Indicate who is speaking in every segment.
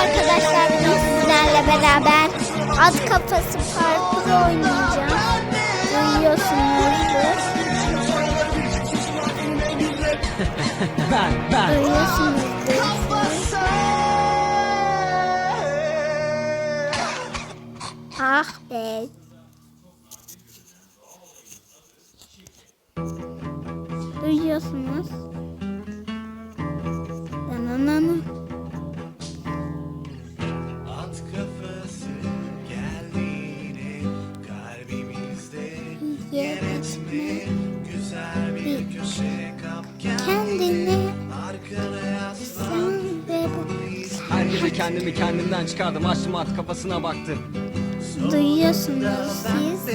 Speaker 1: arkadaşlar bugün sizlerle beraber at kafası parkuru oynayacağız. Duyuyorsunuzdur. Duyuyorsunuzdur. Ah be. Duyuyorsunuz. Dananana. Kendini sen ve bu.
Speaker 2: Her gece kendimi kendimden çıkardım. Açtım at kafasına baktım.
Speaker 1: Duyuyorsunuz siz.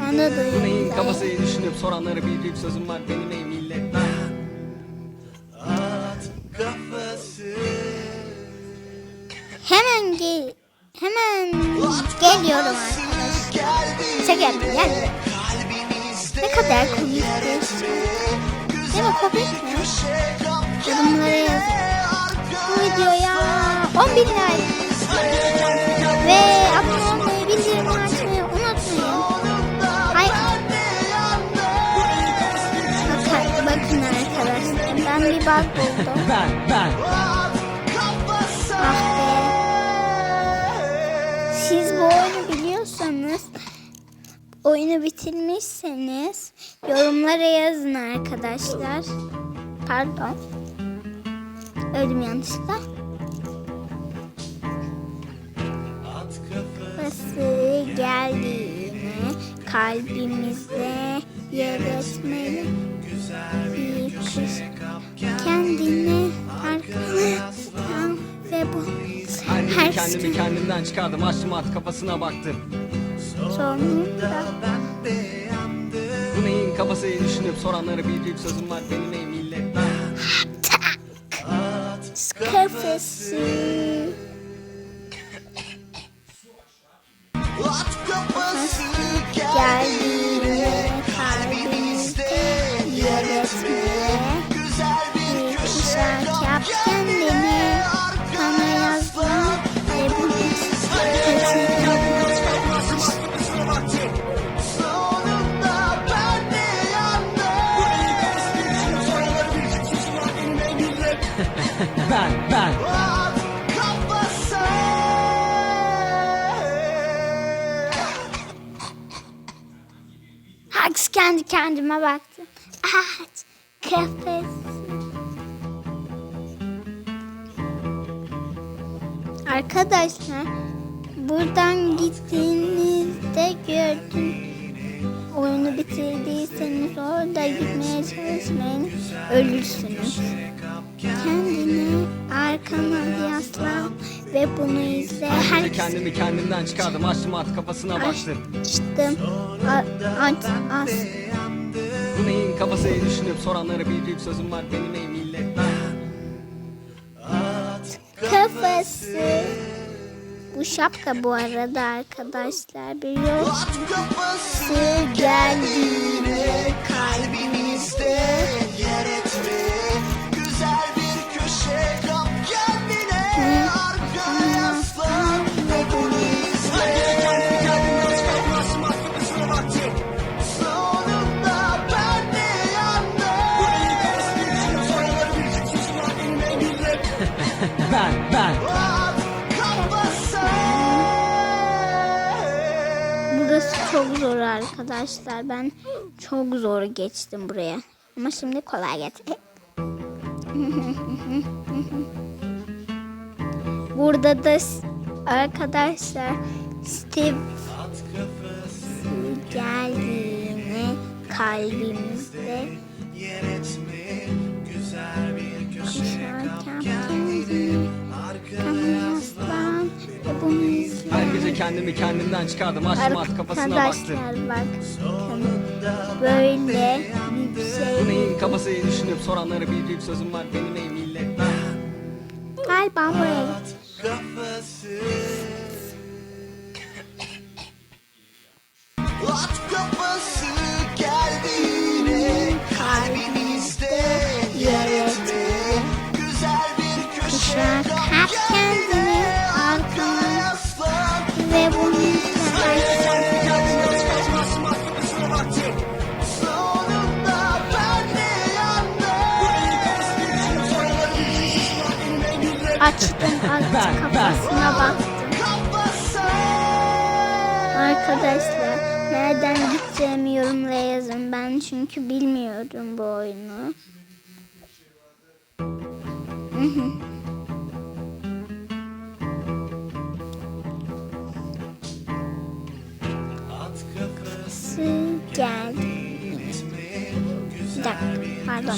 Speaker 1: Ben de
Speaker 2: Bu neyin
Speaker 1: duyuyorum.
Speaker 2: kafasıyı düşünüp soranlara bir büyük sözüm var. Benim ey millet.
Speaker 3: At kafası
Speaker 1: Hemen gel. Hemen geliyorum arkadaşlar.
Speaker 3: geldi
Speaker 1: Çek yaptım gel. Ne kadar komik bir şey. Değil mi komik mi? Yorumlara yazın. Bu videoya 10 bin like ve abone olmayı, bildirimi açmayı unutmayın. Hayır. Bakın, bakın arkadaşlar ben bir bug buldum.
Speaker 2: Ben, ben.
Speaker 1: Oyunu bitirmişseniz yorumlara yazın arkadaşlar. Pardon. Öldüm yanlışlıkla.
Speaker 3: Kafası
Speaker 1: Kafası geldiğine kalbimizde kuş kendini arkana ve bu
Speaker 2: her kendimi
Speaker 1: şey
Speaker 2: kendimden çıkardım. Açtım at kafasına baktım.
Speaker 1: Sonunda
Speaker 2: Bu neyin kafasıyı düşünüp soranlara bir büyük sözüm var. Benim ey millet.
Speaker 1: kafası
Speaker 3: At kafası
Speaker 1: geldiğine kalbimizde yer etmeye
Speaker 3: güzel bir
Speaker 1: kuşak yap kendini Haks kendi kendime baktım. Aç kafası. Arkadaşlar buradan gittiğinizde gördüm. Oyunu bitirdiyseniz orada gitmeye çalışmayın. Ölürsünüz. Kendini arkana yaslan ve bunu izle.
Speaker 2: Her kendimi kendimden çıkardım. Açtım at kafasına baktım.
Speaker 1: açtım. Aç as.
Speaker 2: Bu neyin kafasıyı düşünüp soranlara bir büyük sözüm var. Benim ey millet.
Speaker 1: kafası. Bu şapka bu arada arkadaşlar biliyorsunuz.
Speaker 3: At kafası
Speaker 1: geldiğinde
Speaker 3: kalbimizde
Speaker 1: çok zor arkadaşlar. Ben çok zor geçtim buraya. Ama şimdi kolay geçti. Burada da arkadaşlar Steve geldiğini kalbimizde bunu izle.
Speaker 2: Her gece kendimi kendimden çıkardım. Açtım at kafasına baktım.
Speaker 1: Arkadaşlar bak böyle bir
Speaker 2: Bu
Speaker 1: şey
Speaker 2: neyin kafasıyı düşünüp soranlara bir büyük sözüm var. Benim ey millet.
Speaker 1: galiba buraya
Speaker 3: kafası At kafası
Speaker 2: Ben, ben.
Speaker 1: kafasına baktım. Arkadaşlar nereden gideceğimi yorumlara yazın. Ben çünkü bilmiyorum bu oyunu. Sı geldi. Bir dakika pardon.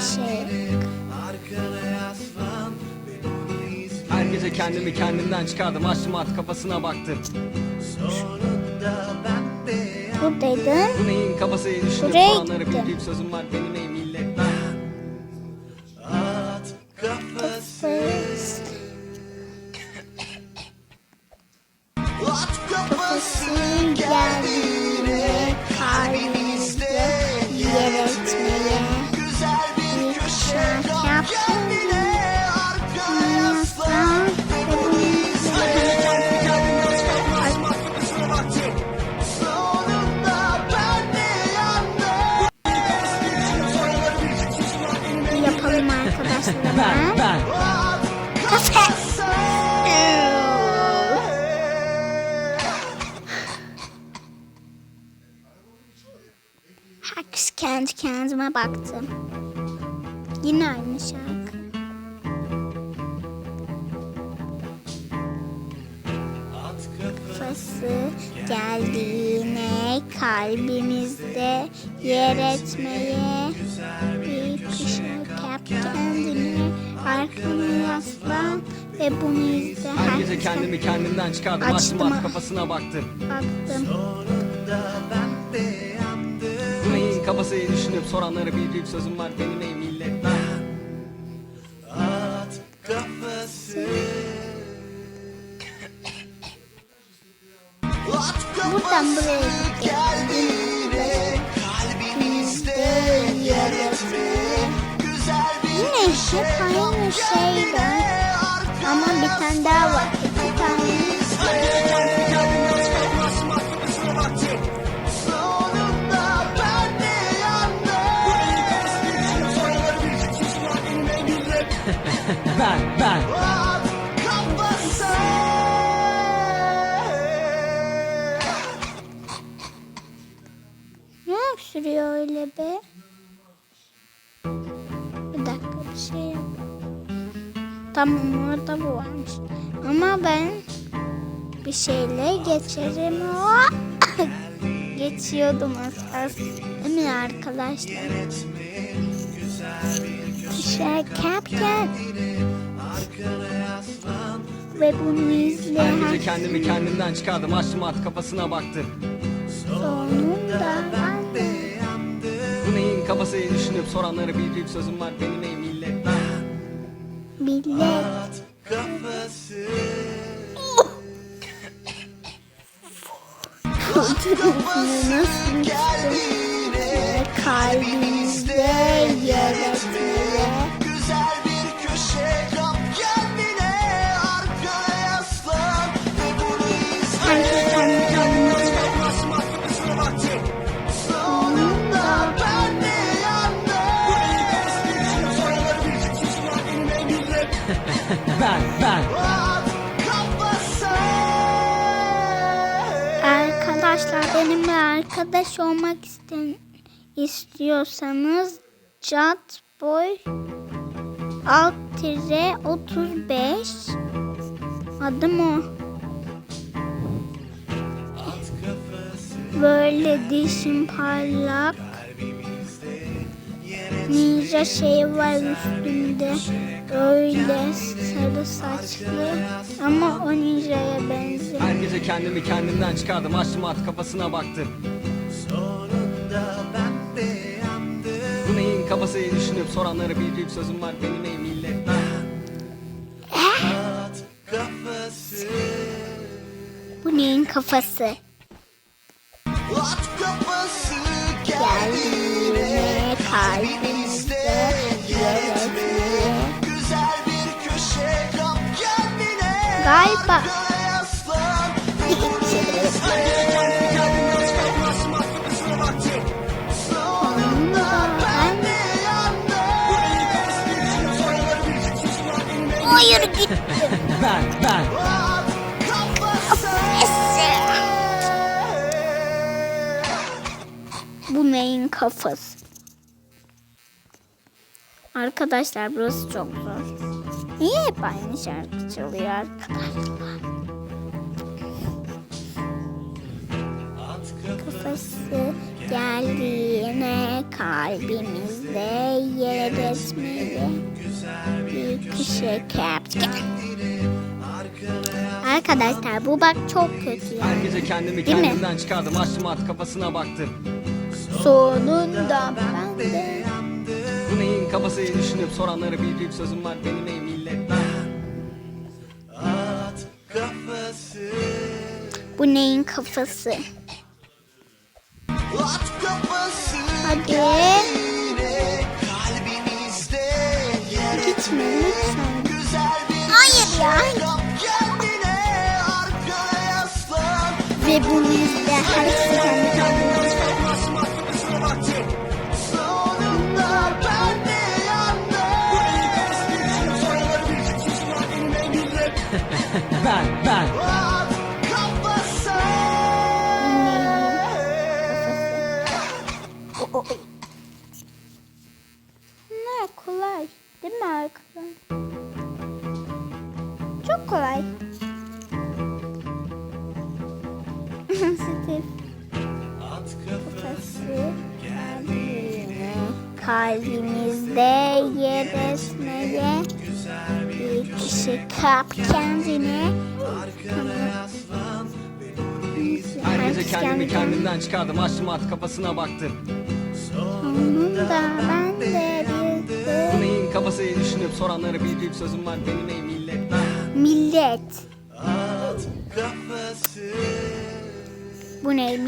Speaker 1: Şey
Speaker 2: gece kendimi kendimden çıkardım. Açtım at kafasına baktım.
Speaker 3: Sonunda ben de
Speaker 1: buradaydım.
Speaker 2: Bu neyin kafası düşünüp
Speaker 1: Buraya
Speaker 2: büyük sözüm var. Benim ey
Speaker 1: kendi kendime baktım. Yine aynı şarkı.
Speaker 3: Kafası
Speaker 1: geldiğine kalbimizde yer etmeye bir kuşak yap kendine arkana yaslan ve bunu izle
Speaker 2: Her gece kendimi kendimden çıkardım Açtım
Speaker 1: Açtım.
Speaker 2: at kafasına baktım
Speaker 1: baktım.
Speaker 3: Sonunda ben de
Speaker 2: Bu neyin kafası düşünüp soranlara bir büyük sözüm var. Benim ey millet
Speaker 3: At kafası. At kafası
Speaker 1: gittim.
Speaker 3: geldiğinde Kalbimizde yer etmeye Güzel bir
Speaker 1: Yine hep aynı şeyden ama bir tane daha var. Öksürüyor öyle be? Bir dakika bir şey yap. Tamam orada bu varmış. Ama ben bir şeyle geçerim. Geçiyordum az az. Değil mi arkadaşlar?
Speaker 3: Arkana yaslan
Speaker 1: ve bunu izle.
Speaker 2: Her gece kendimi kendimden çıkardım Açtım at kafasına baktım Bu neyin kafası düşünüp soranlara bir büyük sözüm var. Benim ey millet
Speaker 1: millet.
Speaker 3: At kafası.
Speaker 1: Nasıl
Speaker 3: geldiğinde
Speaker 1: kalbimizde yer benimle arkadaş olmak isten istiyorsanız Catboy alt tire 35 adım o. Böyle dişim parlak. Ninja şey var üstünde. Öyle sarı saçlı. Ama o ninjaya benziyor.
Speaker 2: Her gece kendimi kendimden çıkardım Açtım at kafasına baktım
Speaker 3: Sonunda ben de yandım
Speaker 2: Bu neyin kafası düşünüp soranlara bir büyük sözüm var Benim ey millet
Speaker 3: At kafası
Speaker 1: Bu neyin kafası? Ben,
Speaker 2: ben.
Speaker 1: Bu neyin kafası? Arkadaşlar burası çok zor. Niye hep aynı şarkı çalıyor arkadaşlar? Kafası geldiğine kalbimizde yer etmeli. Bir kişi kaptı. Arkadaşlar bu bak çok kötü ya.
Speaker 2: Her gece kendimi
Speaker 1: Değil mi?
Speaker 2: kendimden çıkardım. Açtım at kafasına baktım.
Speaker 1: Sonunda ben de
Speaker 2: Bu neyin kafası düşünüp soranlara büyük sözüm var. Benim ey millet. Ben.
Speaker 3: At kafası
Speaker 1: bu neyin kafası?
Speaker 3: At kafası
Speaker 1: Hadi gitme lütfen.
Speaker 3: Yaslan
Speaker 1: Ve bunu kalbimizde yer etmeye bir kişi kap kendine
Speaker 2: Her gece kendimi kendimden çıkardım. Açtım at kafasına baktım.
Speaker 1: Sonunda ben de bir
Speaker 2: Bu neyin kafası düşünüp soranlara bir büyük sözüm var. Benim ey millet.
Speaker 1: Millet.
Speaker 3: At kafası
Speaker 1: Bu ne?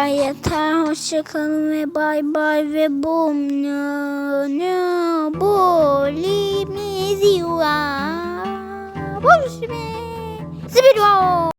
Speaker 1: Kadar yeter. Hoşçakalın ve bay bay ve bum nö nö bolimiz yuva. Buluşma. Zibidwa.